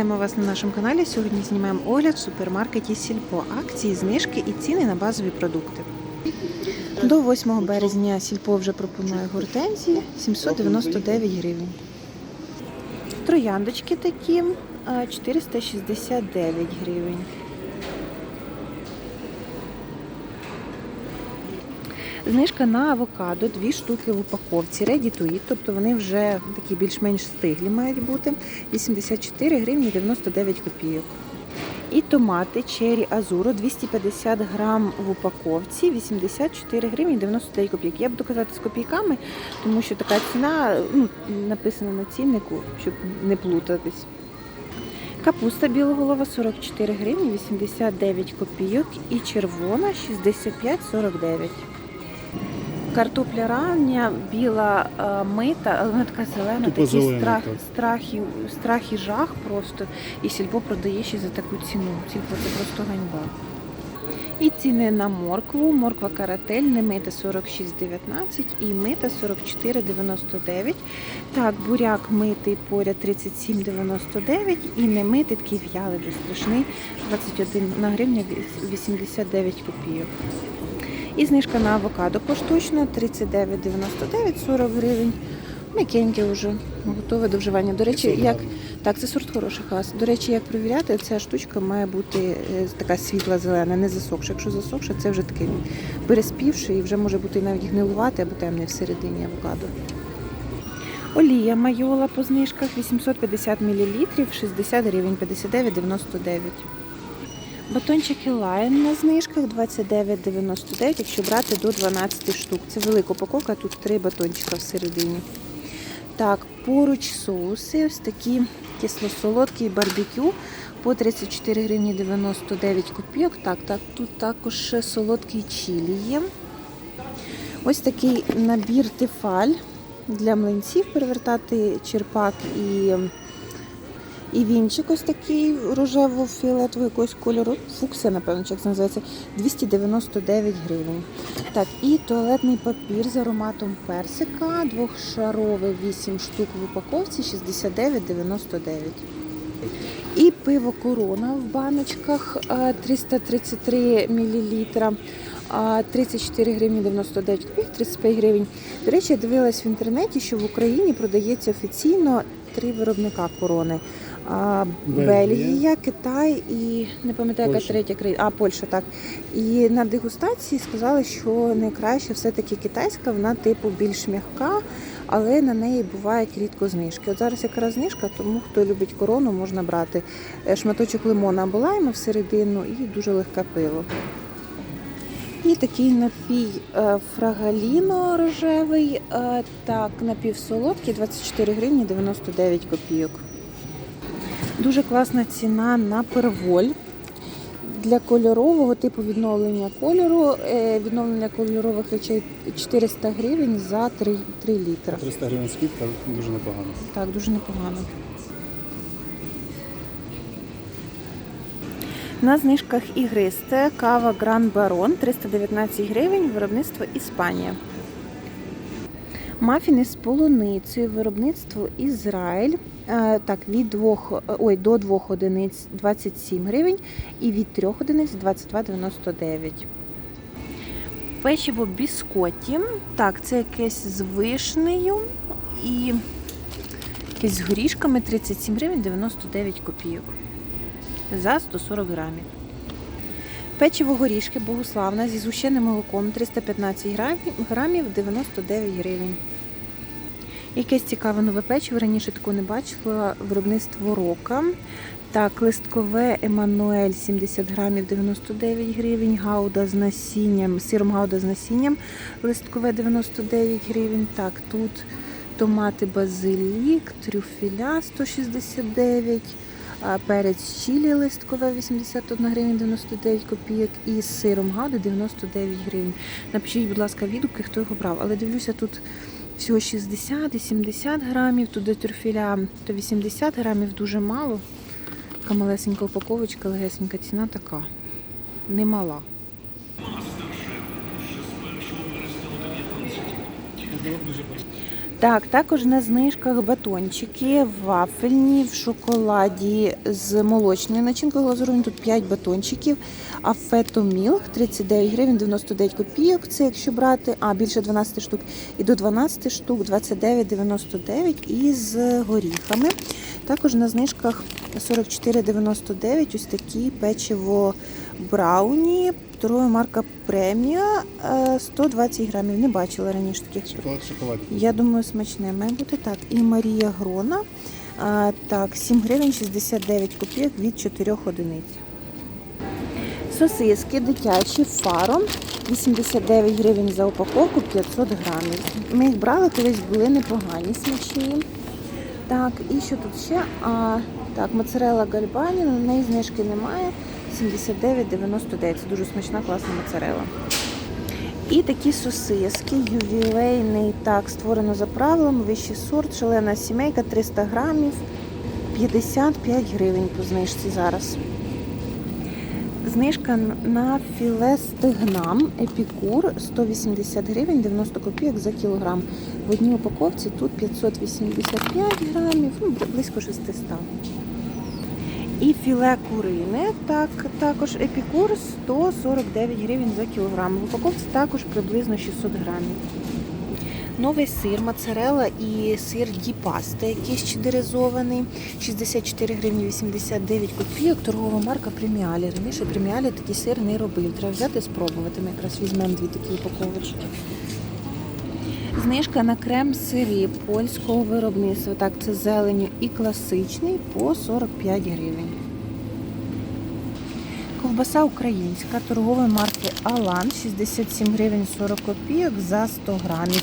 Вітаємо вас на нашому каналі. Сьогодні знімаємо огляд в супермаркеті Сільпо. Акції, знижки і ціни на базові продукти. До 8 березня Сільпо вже пропонує гортензії 799 гривень. Трояндочки такі 469 гривень. Знижка на авокадо, дві штуки в упаковці, ready to eat, тобто вони вже такі більш-менш стиглі мають бути. 84 гривні 99 копійок. І томати Cherry Азуро 250 грам в упаковці, 84 гривні 99 копійок. Я буду казати з копійками, тому що така ціна ну, написана на ціннику, щоб не плутатись. Капуста білоголова 44 гривні 89 копійок і червона 65,49. Картопля рання, біла е, мита, але вона така зелена, Тупо такий зелена, страх, так. страх, і, страх і жах просто. І сільпо продає ще за таку ціну. Сільпо це просто ганьба. І ціни на моркву. Морква каратель, не мита 46,19 і мита 44,99. Так, буряк митий поряд 37,99 і не митий такий в'ялий, страшний 21 на гривня 89 копійок. І знижка на авокадо поштучно 39,99, 40 гривень. М'якеньке вже готове до вживання. До речі, як так, це сорт хороший хас. До речі, як провіряти, ця штучка має бути е, така світла зелена, не засохша. Якщо засохша, це вже такий переспівший і вже може бути навіть гнилувати або темний всередині авокадо. Олія майола по знижках 850 мл, 60 гривень, 59,99. Батончики Lion на знижках 29,99, якщо брати до 12 штук. Це велика упаковка, тут 3 батончика всередині. Так, поруч соуси, ось такі кисло-солодкий барбекю по 34 гривні 99 копійок. Так, так, тут також солодкий чилі є. Ось такий набір тефаль для млинців перевертати черпак і і вінчик ось такий рожево-фіолетового якогось кольору. Фуксія, напевно, як це називається, 299 гривень. Так, і туалетний папір з ароматом персика, двохшаровий 8 штук в упаковці, 69,99. І пиво корона в баночках е, 333 мл. 34 гривні 99 копійок, 35 гривень. До речі, я дивилась в інтернеті, що в Україні продається офіційно три виробника корони. А, Бельгія. Бельгія, Китай і не пам'ятаю, яка третя країна. А, Польща, так. І на дегустації сказали, що найкраще все-таки китайська, вона типу більш м'яка, але на неї бувають рідко знижки. От зараз якраз знижка, тому хто любить корону, можна брати е, шматочок лимона або лайма всередину і дуже легке пиво. І такий напій е, фрагаліно рожевий, е, так, напівсолодкий, 24 гривні 99 копійок. Дуже класна ціна на перволь. Для кольорового типу відновлення кольору, е, відновлення кольорових речей 400 гривень за 3, 3 літра. 300 гривень скидка дуже непогано. Так, дуже непогано. На знижках ігристе кава Гран Барон 319 гривень, виробництво Іспанія. Мафіни з полуницею, виробництво Ізраїль. Е, Так, від двох, ой, до 2 одиниць 27 гривень і від 3 одиниць 22,99. Печиво біскоті. Так, це якесь з вишнею і якесь з горішками 37 гривень 99 копійок за 140 грамів. Печиво горішки Богуславна зі згущеним молоком 315 грамів, грамів 99 гривень. Якесь цікаве нове печиво, раніше такого не бачила, виробництво рока. Так, листкове Еммануель 70 грамів 99 гривень, гауда з насінням, сиром гауда з насінням, листкове 99 гривень. Так, тут томати базилік, трюфеля 169 а перець чилі листкове 81 гривень 99 копійок і з сиром гауда 99 гривень. Напишіть, будь ласка, відгуки, хто його брав. Але дивлюся, тут всього 60 і 70 грамів, туди до трюфеля то 80 грамів, дуже мало. Така малесенька упаковочка, легесенька ціна така. Немала. Так, також на знижках батончики вафельні в шоколаді з молочною начинкою глазурою. Тут 5 батончиків. А фетомілк 39 гривень 99 копійок. Це якщо брати, а більше 12 штук. І до 12 штук 29,99 із горіхами. Також на знижках 44,99 ось такі печиво брауні. Торгова марка премія е, 120 грамів. Не бачила раніше таких. Шоколад шоколад. Я думаю, смачне має бути так. І Марія Грона. Так, 7 гривень 69 копійок від 4 одиниць. Сосиски дитячі фаром 89 гривень за упаковку 500 грамів. Ми їх брали, колись були непогані смачні. Так, і що тут ще? А, так, моцарелла гальбані, на неї знижки немає. 79,99. Це дуже смачна, класна моцарелла. І такі сосиски, ювілейний, так, створено за правилами, вищий сорт, шалена сімейка, 300 грамів, 55 гривень по знижці зараз. Знижка на філе стегнам епікур 180 гривень 90 копійок за кілограм. В одній упаковці тут 585 грамів, ну, близько 600. І філе курини, так, також епікур 149 гривень за кілограм. В упаковці також приблизно 600 грамів. Новий сир, моцарелла і сир діпаста, якийсь чедеризований, 64 гривні 89 копійок, торгова марка преміалі. Раніше преміалі такий сир не робив. Треба взяти і спробувати. Ми якраз візьмемо дві такі упаковочки. Знижка на крем сирі польського виробництва. Так, це зеленю і класичний по 45 гривень. Ковбаса українська торгової марки Алан 67 гривень 40 копійок за 100 грамів.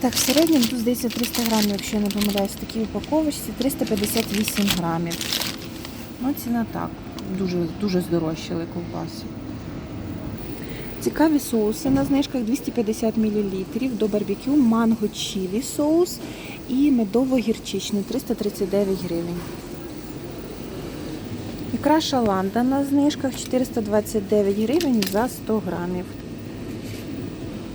Так, в середньому тут здається 300 грамів, якщо я не помиляюсь, в такій упаковочці 358 грамів. Ну, ціна так, дуже, дуже здорожчали ковбаси. Цікаві соуси на знижках 250 мл до барбекю, манго чілі соус і медово-гірчичний 339 гривень. Ікра шаланда на знижках 429 гривень за 100 грамів.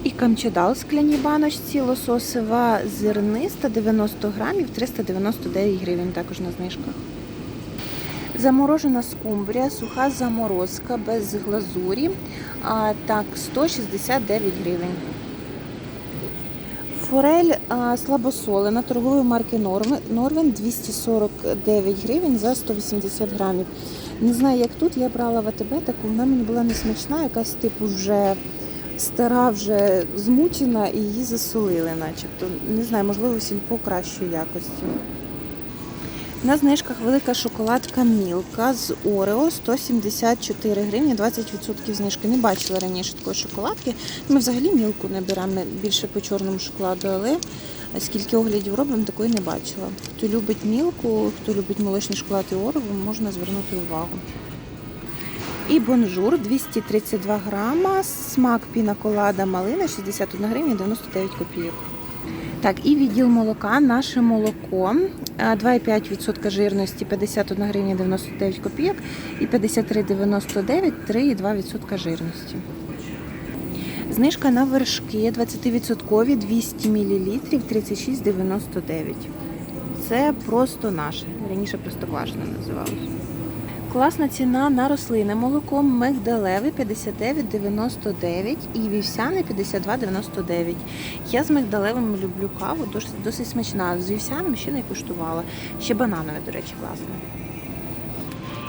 І камчедал в скляній баночці лососева зерниста 90 грамів 399 гривень також на знижках. Заморожена скумбрія, суха заморозка без глазурі. А, так, 169 гривень. Форель а, слабосолена торгової марки Норвен 249 гривень за 180 грамів. Не знаю, як тут я брала в АТБ, таку вона мені була не смачна, якась типу вже стара, вже змучена і її засолили, начебто. Не знаю, можливо, сільпо кращої якості. На знижках велика шоколадка Мілка з Орео 174 гривні, 20% знижки. Не бачила раніше такої шоколадки. Ми взагалі мілку не беремо більше по чорному шоколаду, але скільки оглядів робимо, такої не бачила. Хто любить мілку, хто любить молочний шоколад і Орео, можна звернути увагу. І бонжур 232 грама, смак пінаколада малина 61 гривня 99 копійок. Так, і відділ молока, наше молоко, е, 2,5% жирності, 51 гривня 99 копійок і 53,99, 3,2% жирності. Знижка на вершки 20% 200 мл 36,99. Це просто наше. Раніше просто квашене називалося. Класна ціна на рослинне молоко, мигдалеве 59,99 і вівсяне 52,99. Я з мигдалевим люблю каву, досить, досить смачна. З вівсяним ще не куштувала. Ще бананове, до речі, класне.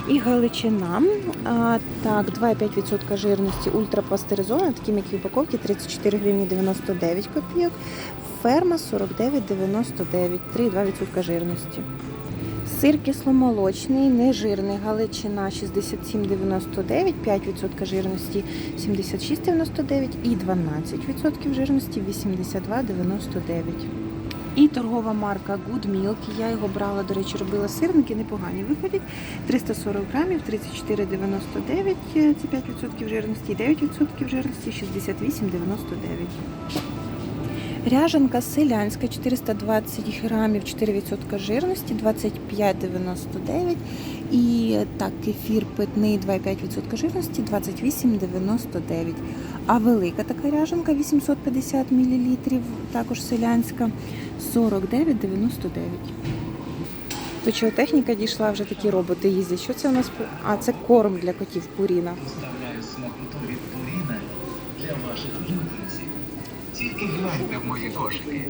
І галичина. А, так, 2,5% жирності ультрапастеризована, такі м'які упаковки 34 гривні 99 копійок. Ферма 49,99, 3,2% жирності. Сир кисломолочний, нежирний, галичина 67,99, 5% жирності 76,99 і 12% жирності 82,99. І торгова марка Good Milk. Я його брала, до речі, робила сирники, непогані виходять. 340 грамів, 34,99, це 5% жирності, 9% жирності, 68,99. Ряжанка селянська 420 грамів, 4% жирності, 25,99. І так, кефір питний 2,5% жирності, 28,99. А велика така ряженка 850 мл, також селянська 49,99. Точотехніка дійшла, вже такі роботи їздять. Що це у нас? А, це корм для котів Пуріна. Доставляю смакоту від Пуріна для ваших. Тільки гляньте в мої кошики.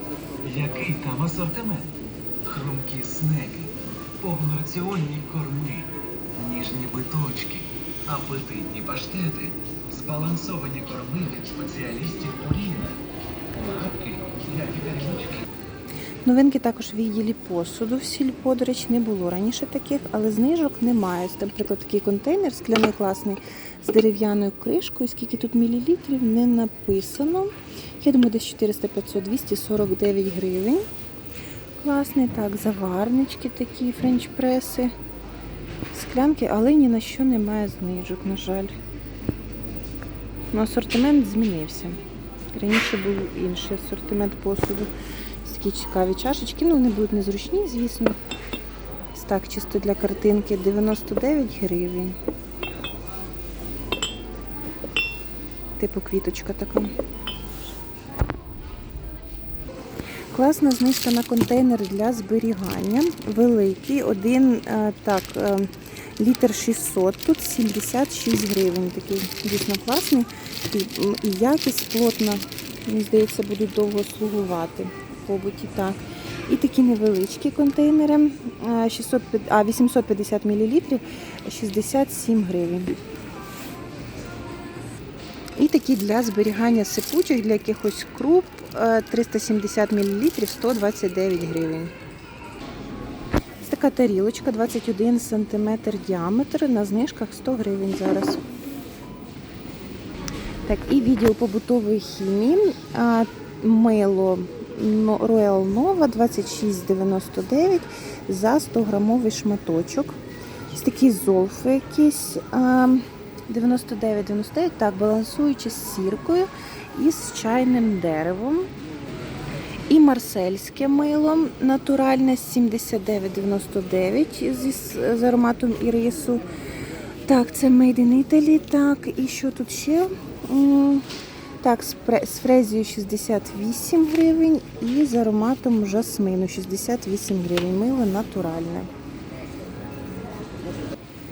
Який там асортимент? Хрумкі снеки, повнораціонні корми, ніжні биточки, апетитні паштети, збалансовані корми від спеціалістів Пуріна. Лапки, як і тарілочки. Новинки також в відділі посуду в сільпо, до речі, не було раніше таких, але знижок немає. Ось, Наприклад, такий контейнер скляний класний з дерев'яною кришкою. Скільки тут мілілітрів не написано. Я думаю, десь 400, 500, 249 гривень. Класний, так, заварнички такі, френч-преси, склянки, але ні на що немає знижок, на жаль. Ну, асортимент змінився. Раніше був інший асортимент посуду. Такі цікаві чашечки. Ну, вони будуть незручні, звісно. Так, чисто для картинки 99 гривень. Типу квіточка така. Класна знижка на контейнер для зберігання. Великий, один е, так, е, літр 600, тут 76 гривень. Такий дійсно класний. І, якість плотна. Мені здається, будуть довго слугувати побуті. Так. І такі невеличкі контейнери е, 600, а, 850 мл 67 гривень. І такі для зберігання сипучих, для якихось круп е, 370 мл 129 гривень. Така тарілочка 21 см діаметр, на знижках 100 гривень зараз. Так, і відділ побутової хімії. Мило Royal Nova 26,99 за 100 грамовий шматочок. Ось такі золфи якісь. а, 99,99, так, балансуючи з сіркою і з чайним деревом. І марсельське мило натуральне 79,99 зі, з ароматом ірису. Так, це Made in Italy. Так, і що тут ще? Так, з фрезією 68 гривень і з ароматом жасмину 68 гривень. Мило натуральне.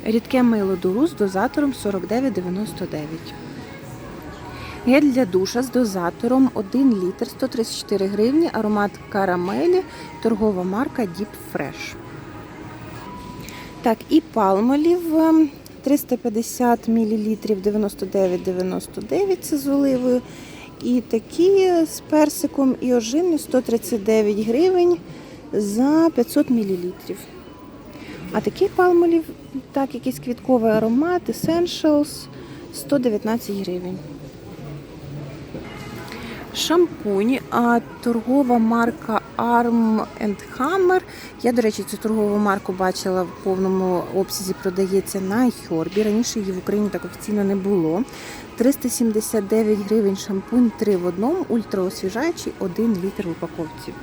Рідке мило Дуру з дозатором 49,99. Гель для душа з дозатором 1 літр 134 гривні, аромат карамелі, торгова марка Deep Fresh. Так, і палмолів ем, 350 мл 99,99 це з оливою. І такі з персиком і ожиною 139 гривень за 500 мл. А такий палмолів, так, якийсь квітковий аромат, Essentials 119 гривень. Шампунь, а торгова марка Arm Hammer. Я, до речі, цю торгову марку бачила в повному обсязі продається на Хьорбі. Раніше її в Україні так офіційно не було. 379 гривень шампунь 3 в одному, ультраосвіжаючий 1 літр в упаковці.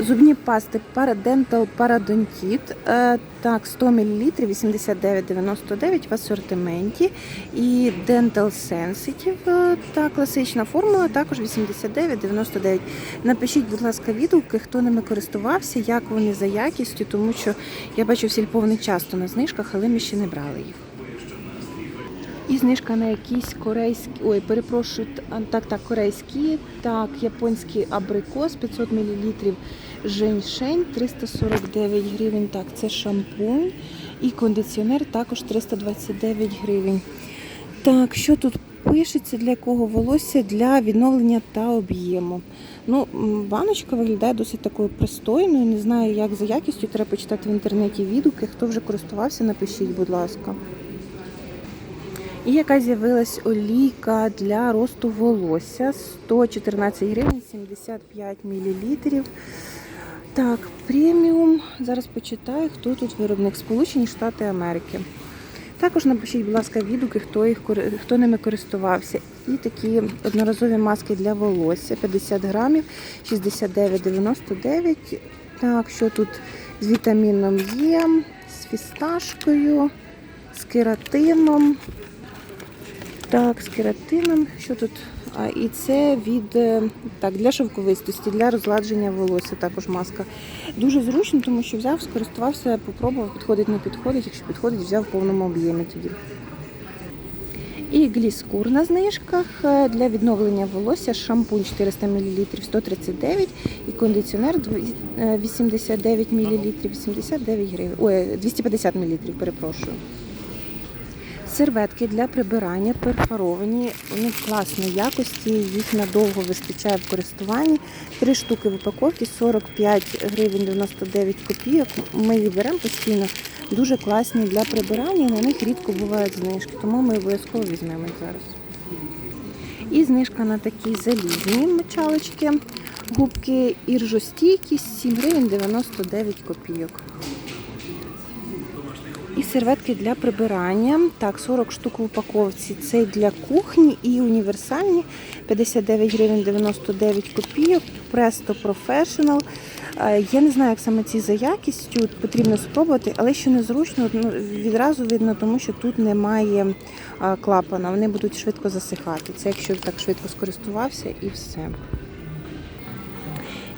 Зубні пасти Paradенtal Paradontit. е, Так, 100 мл 89,99 в асортименті. І Dental Sensitive. е, Та класична формула, також 89,99. Напишіть, будь ласка, відгуки, хто ними користувався, як вони за якістю, тому що я бачу в сільповних часто на знижках, але ми ще не брали їх. І знижка на якісь корейські, ой, перепрошую, так, так, корейські, так, японський абрикос 500 мл, женьшень 349 гривень, так, це шампунь і кондиціонер також 329 гривень. Так, що тут пишеться, для кого волосся для відновлення та об'єму. Ну, баночка виглядає досить такою пристойною. Не знаю, як за якістю треба почитати в інтернеті відгуки. Хто вже користувався, напишіть, будь ласка. І яка з'явилась олійка для росту волосся 114 гривень 75 мл. Так, преміум. Зараз почитаю, хто тут виробник Сполучені Штати Америки. Також напишіть, будь ласка, відгуки, хто їх хто ними користувався. І такі одноразові маски для волосся 50 грамів 69,99. Так, що тут з вітаміном Є, з фісташкою, з кератином. Так, з кератином. Що тут? А, і це від е, так, для шовковистості, для розладження волосся також маска. Дуже зручно, тому що взяв, скористувався, попробував, підходить, не підходить. Якщо підходить, взяв в повному об'ємі тоді. І гліскур на знижках е, для відновлення волосся, шампунь 400 мл 139 і кондиціонер е, 89 мл 89 гривень. Ой, 250 мл, перепрошую. Серветки для прибирання перфоровані, вони класної якості, їх надовго вистачає в користуванні. Три штуки в упаковці, 45 гривень 99 копійок. Ми їх беремо постійно. Дуже класні для прибирання, на них рідко бувають знижки, тому ми обов'язково візьмемо їх зараз. І знижка на такі залізні мочалочки, губки іржостійкість 7 гривень 99 копійок. Серветки для прибирання. Так, 40 штук в упаковці. Це для кухні і універсальні 59 гривень 99 копійок. Presto Professional. Е, Я не знаю, як саме ці за якістю, потрібно спробувати, але що незручно, ну, відразу видно, тому що тут немає клапана, вони будуть швидко засихати. Це якщо так швидко скористувався і все.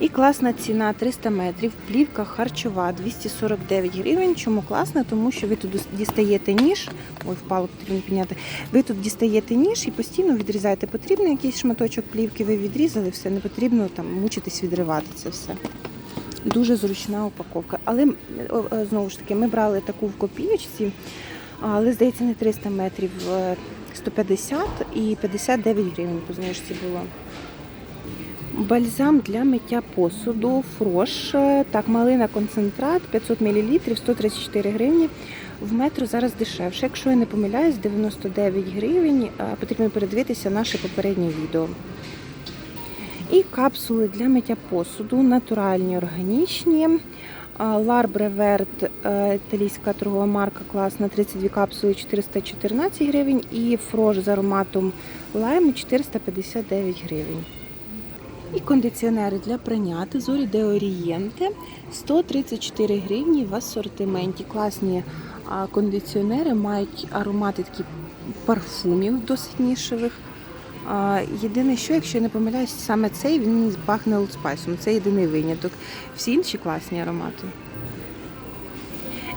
І класна ціна 300 метрів, плівка харчова 249 гривень. Чому класна? Тому що ви тут дістаєте ніж, ой, впало, потрібно підняти. Ви тут дістаєте ніж і постійно відрізаєте. Потрібно якийсь шматочок плівки, ви відрізали, все, не потрібно там мучитись відривати це все. Дуже зручна упаковка. Але знову ж таки, ми брали таку в копійочці, але здається, не 300 метрів, е, 150 і 59 гривень по знижці було. Бальзам для миття посуду, фрош, е, так, малина концентрат, 500 мл, 134 гривні. В метро зараз дешевше. Якщо я не помиляюсь, 99 гривень. Е, Потрібно передивитися наше попереднє відео. І капсули для миття посуду, натуральні, органічні. Ларбре Верт, е, італійська торгова марка класна, 32 капсули 414 гривень. І фрош з ароматом лайму 459 гривень. І кондиціонери для прання Зорі де Орієнте 134 гривні в асортименті. Класні кондиціонери мають аромати такі парфумів досить нішевих. Єдине, що, якщо я не помиляюсь, саме цей він пахне Old Це єдиний виняток. Всі інші класні аромати.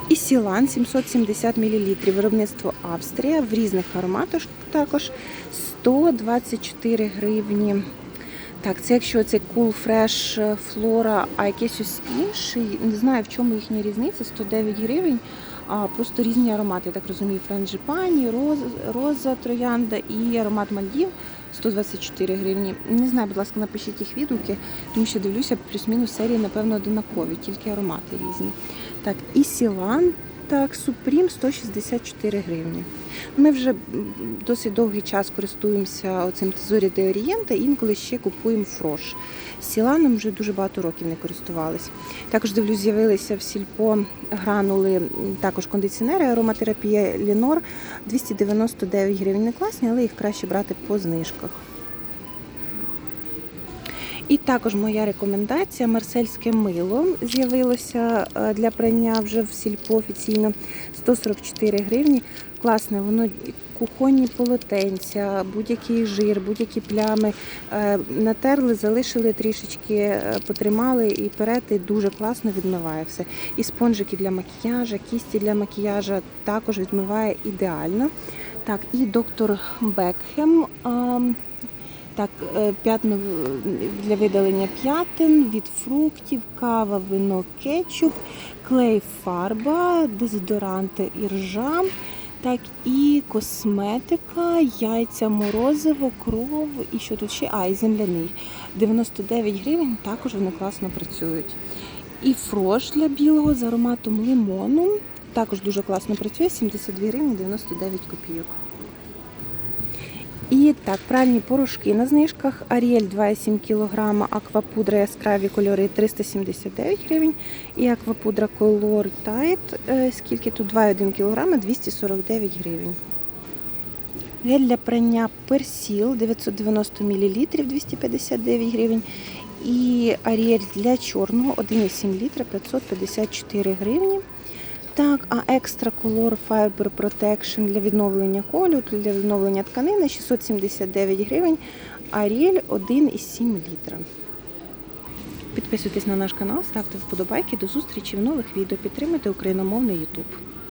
І Сілан 770 мл. Виробництво Австрія в різних ароматах також 124 гривні. Так, це якщо це Cool Fresh Flora, а якийсь ось інший, не знаю в чому їхня різниця, 109 гривень, а просто різні аромати, я так розумію, франджипані, роз, роза, троянда і аромат Мальдів 124 гривні. Не знаю, будь ласка, напишіть їх відгуки, тому що дивлюся, плюс-мінус серії, напевно, одинакові, тільки аромати різні. Так, і Сілан, так, Супрім 164 гривні. Ми вже досить довгий час користуємося оцим Тезорі де Орієнта, інколи ще купуємо фрош. Сіланом вже дуже багато років не користувалися. Також дивлюсь, з'явилися в сільпо гранули, також кондиціонери, ароматерапія Лінор 299 гривень. Не класні, але їх краще брати по знижках. І також моя рекомендація марсельське мило з'явилося е, для прання вже в сільпо офіційно 144 гривні. Класне, воно кухонні полотенця, будь-який жир, будь-які плями е, натерли, залишили трішечки, е, потримали і перети дуже класно відмиває все. І спонжики для макіяжа, кісті для макіяжа також відмиває ідеально. Так, і доктор Бекхем. Так, е, п'ятно для видалення п'ятин, від фруктів, кава, вино, кетчуп, клей, фарба, дезодоранти і ржа, так і косметика, яйця, морозиво, кров і що тут ще? А, і земляний. 99 гривень, також вони класно працюють. І фрош для білого з ароматом лимону. Також дуже класно працює, 72 гривні 99 копійок. І так, пральні порошки на знижках. Аріель 2,7 кг, аквапудра яскраві кольори 379 гривень. І аквапудра Color Tide, е, скільки тут 2,1 кг, 249 гривень. Гель для прання персіл 990 мл 259 гривень. І аріель для чорного 1,7 літра 554 гривні. Так, а Extra Color Fiber Protection для відновлення кольору, для відновлення тканини 679 гривень, Ariel 1,7 літра. Підписуйтесь на наш канал, ставте вподобайки. До зустрічі в нових відео. Підтримуйте україномовний YouTube.